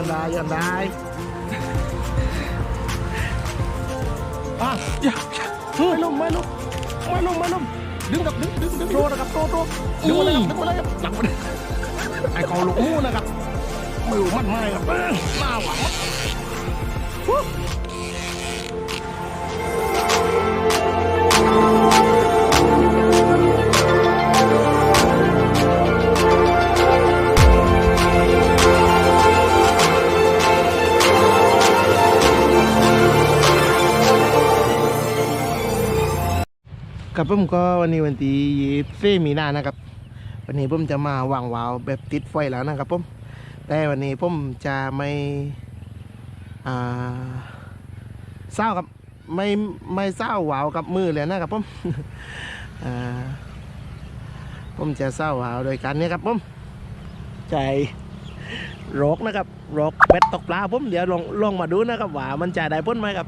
ยนได้ยนได้ยนได้อะอย่าไม่ลงไม่ลงไม่ลงไม่ลงดึงกับดึงดึงดึงโตนะครับโตโตดึงมาเลยครับดึงมาเลยครับหลังมาเลยไอ้กอลูกมูนะครับมือมัดไม้ครับหน้าหวัง ผมก็วันนี้วันที่ยี่สิบมีนานะครับ วันนี้ผมจะมาวางวาวแบบติดไฟแล้วนะครับผมแต่วันนี้ผมจะไม่เศร้ากับไม่ไม่เศร้าวาวกับมือเลยนะครับผมผมจะเศร้าวาวโดยการนี้ครับผมใจรกนะครับรกเบ็ดตกปลาผมเดี๋ยวลองลองมาดูนะครับว่ามันจะได้พ้นไหมครับ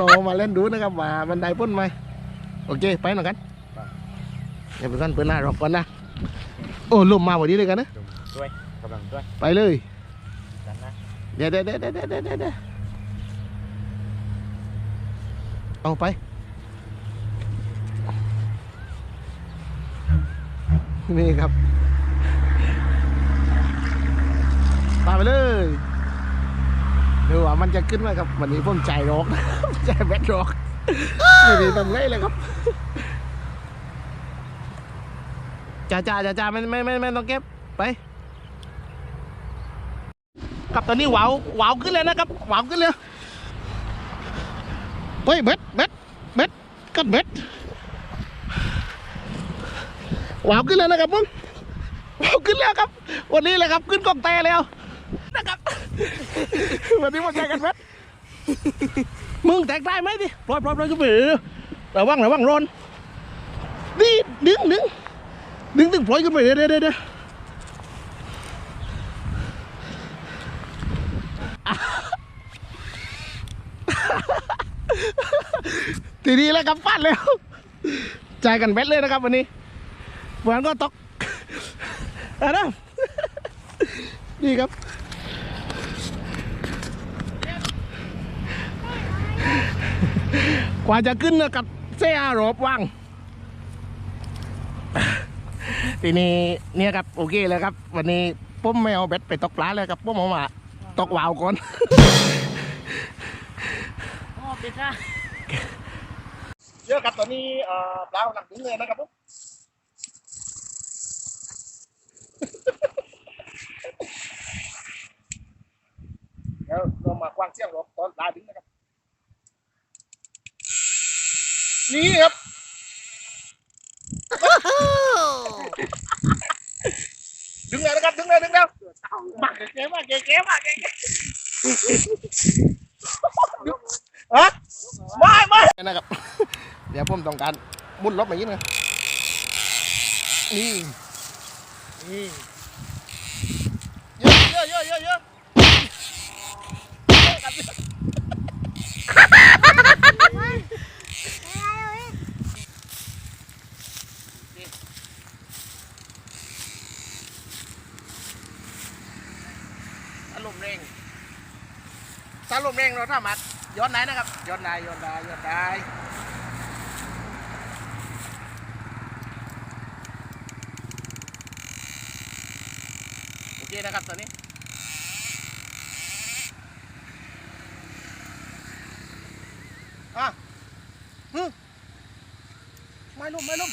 ลองมาเล่นดูนะครับว่ามันได้พ้นไหม โอเค ไปหน่อยกันเดี๋ยวไปกันเปิดหน้ารอกก่อนนะ โอ้ลมมาพอดีเลยกันนะ ด้วยกำลังด้วยไปเลยกันนะเดี๋ยวเดี๋ยวเดี๋ยวเดี๋ยวเดี๋ยวเดี๋ยวเดี๋ยวเอาไปนี่ครับตามไปเลยดูว่ามันจะขึ้นไหมครับ วันนี้ผมใจรอกใจแบดรอก ไม่ได้ทำไรเลยครับจ้าจ้าจ้าจ้าไม่ไม่ไม่ไม่ต้องเก็บไปครับตอนนี้หวาวหวาวขึ้นแล้วนะครับหวาวขึ้นแล้วเฮ้ยเบ็ดเบ็ดเบ็ดกัดเบ็ดหวาวขึ้นแล้วนะครับผมหวาวขึ้นแล้วครับ วันนี้เลยครับขึ้นกองแต่แล้วนะครับวันนี้มาแจกกันเบ็ด มึงแตกได้ไหมดิปล่อยปล่อยปล่อยขึ้นไปเรื่อยๆระวังระวังร้อนนี่ดึงดึงดึงดึงปล่อยขึ้นไปเรื่อยๆเรื่อยๆเรื่อยๆทีนี้แล้วครับฟาดแล้วจ่ายกันเบ็ดเลยนะครับวันนี้เหมือนก็ตกอะนะนี่ครับ กว่าจะขึ้นนะครับเสียรบว่างทีนี้เนี่ยครับโอเคเลยครับ วันนี้ผมไม่เอาเบ็ดไปตกปลาเลยครับผมเอามาตกวาวก่อนอ๋อปิดนะเยอะครับตอนนี้เอ่อปลาหลังถึงเลยนะครับผมเดี๋ยวเรามากวางเสียงรบตอนปลาดึงนะครับ นี่ครับ ดึงเลยนะครับ ดึงเลยดึงแล้วมากเก๋ๆมากเก๋ๆมากเก๋ๆฮะไม่ไม่นะครับ เดี๋ยวผมต้องการมุดรถมายิงนะนี่นี่เยอะเยอะเยอะเยอะเยอะอารมณ์เร่งถ้าอารมณ์ เร่งเราสามารถย้อนได้นะครับย้อนได้ย้อนได้ย้อนได้โอเคนะครับตอนนี้อะฮึไม่ลมไม่ลม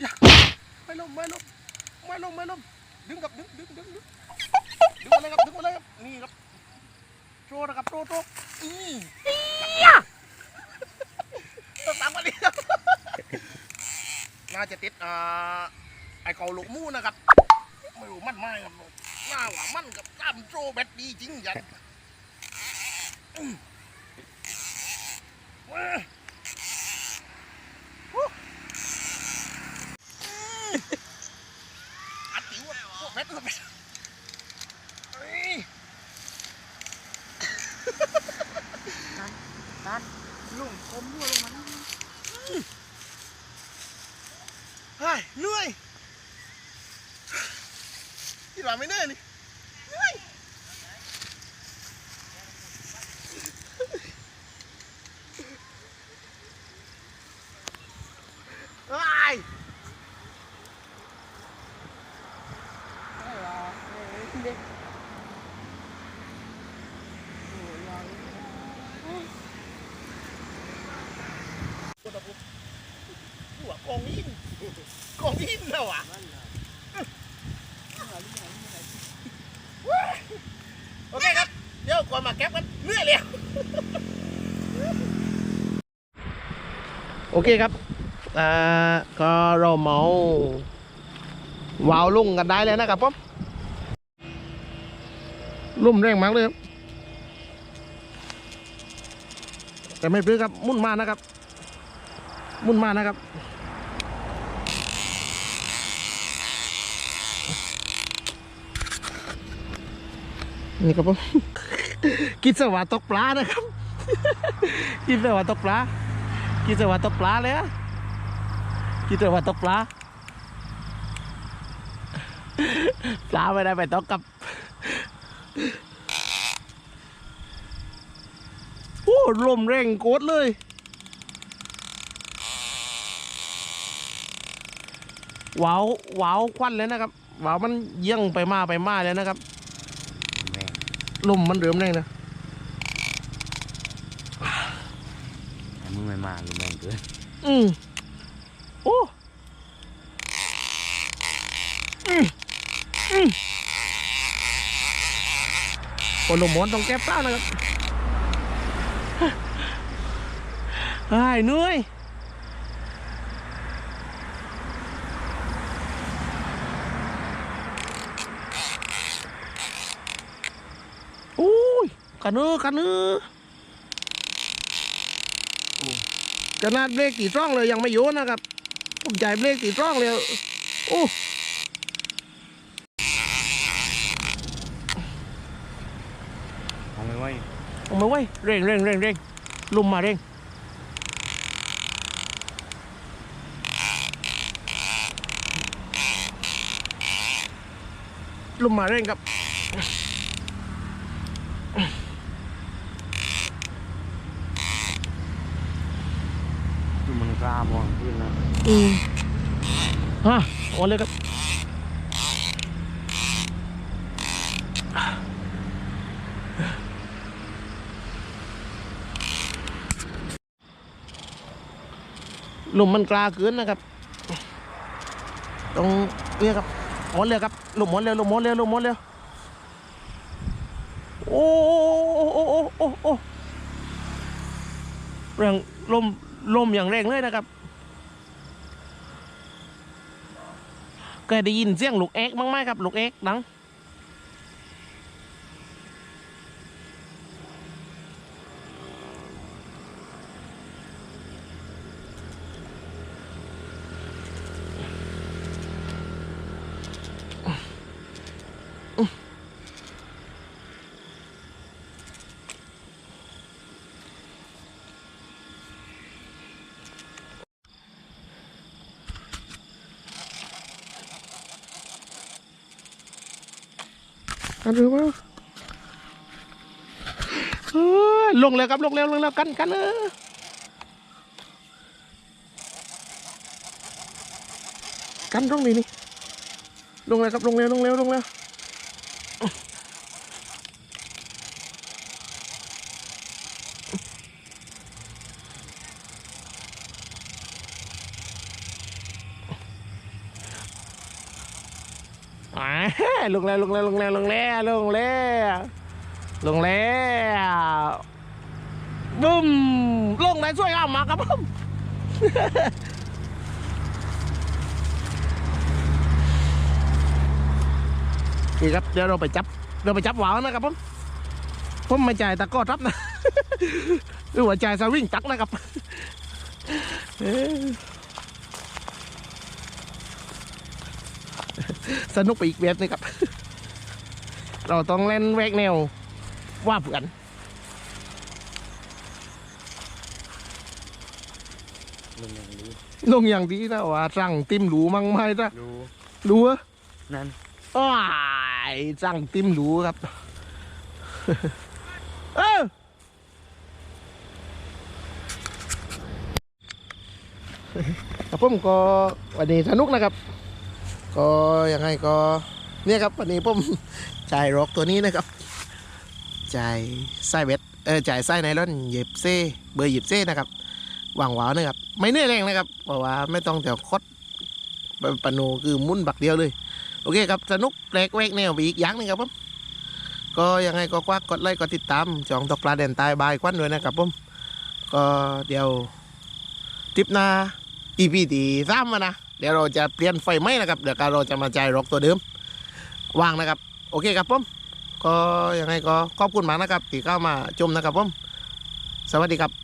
อย่าไม่ลมไม่ลมไม่ลมไม่ลมดึงกับดึงดึงดึงดึงดึงมาเลยครับดึงมาเลยครับนี่ครับ โชว์นะครับโชว์โชว์อืมต้องตามมาดิครับน่าจะติดอ่าไอ้เกาลูกหมูนะครับไม่รู้มันไม่ครับหน้าว่ามันกับตามโจแบตดีจริงยันอืมเว้ยฮู้อัดติ๋วอะพวกแบตพวกแบตเฮ้ย ตันลุงคมมั่วลงมัน เหนื่อยที่หลังไม่เหนิ่นนี่เฮ้ยหัวกองอินกองอินแล้ วอะโอเคครับ เดี๋ยวก่อนมาแก๊ปกันเหนื่อยแล้วโอเคครับอ่าก็เราเมาวาวลุ่งกันได้แล้วนะครับผมลุ่มแรงมากเลยครับแต่ไม่เพื่อครับมุ่นมานะครับ มุ่นมานะครับ นี่ครับผมกินสวัสดตกปลานะครับ กินสวัสดตกปลา กินสวัสดตกปลาเลยอะกินสวัสดตกปลา ปลาไม่ได้ไปตกกับโอ้ลมแรงโกดเลยว้าวว้าวควันเลยนะครับว้าวมันเยี่ยงไปมาไปมาเลยนะครับ ลมมันเริ่มแรงนะแต่มึงไม่มาหรือแม่งเกินอืมโอ้อืมอืมโอ้ลมหมอนต้องแก้ปลานะครับไอ้ายเหนื่อยโอ้ย กันเนอกันเนอขนาดเบรกตีร่องเลยยังไม่โยนนะครับผมจ่ายเบรกตีร่องเลยโอ้เอาไม่ไหวเอามาไว้ยเร่งเร่งเร่งเร่งลุมมาเร่งลุมมาเร่งครับ คือมันกล้ามองขึ้นนะอืมฮะโอนเลยครับลมมันกล้าเกินนะครับ ตรงเนี่ยครับหมอเร็วครับลมหมอเร็วลมหมอเร็วลมหมอเร็วโอ้โอ้โอ้โอ้โอ้แรงลมลมอย่างแรงเลยนะครับ เคยได้ยินเสียงลูกเอ็กบ้างไหมครับลูกเอ็กดัง กันหรือเปล่าเอ้ยลงแล้วครับลงแล้วลงแล้วกันกันเออกันตรงนี้นี่ลงแล้วครับลงแล้วลงแล้วลงแล้ว อ่าลงแล้วลงแล้วลงแล้วลงแล้วลงแล้วลงแล้วบึ้มลงได้สวยงามมาครับผมนี่ครับเดี๋ยวเราไปจับเราไปจับหวาวนะครับผมผมไม่จ่ายตะกร้อรับนะหรือว่าจ่ายสวิงตักนะครับเอ้ย สนุกไปอีกแบบนึงครับ เราต้องเล่นแวกแนวว่าเผื่อนลุงอย่างนี้ลงอย่างดีนะว่าสั่งติมหรูมั่งไหมจ้ะดูรู้เหรอนั่นอ้ายสั่งติมหรูครับ เออครับผมก็วันนี้สนุกนะครับ ก็ยังไงก็เนี่ยครับวันนี้ผมจ่ายร็อกตัวนี้นะครับจ่ายไส้เบ็ดเออจ่ายไส้ไนล่อนเหย็บเซ่เบอร์หย็บเซ่นะครับหวังหวาวนะครับ ไม่เหนื่อยแรงนะครับเพราะว่าไม่ต้องแต่คดปะโนคือมุนบักเดียวเลย โอเคครับ สนุกแปลกแวกแนวไปอีกอย่างหนึงครับผมก็ยังไงก็ควักกดไลค์กดติดตามจองตกปลาแดนตายบายควันด้วยนะครับผมก็เดี๋ยวทริปหน้าอีพีที่สามานะ ดี๋ยวเราจะเปลี่ยนไฟไหมนะครับ เดี๋ยวเราจะมาจ่ายร็อกตัวเดิมวางนะครับ โอเคครับผมก็ยังไงก็ขอบคุณมากนะครับที่เข้ามาชมนะครับผมสวัสดีครับ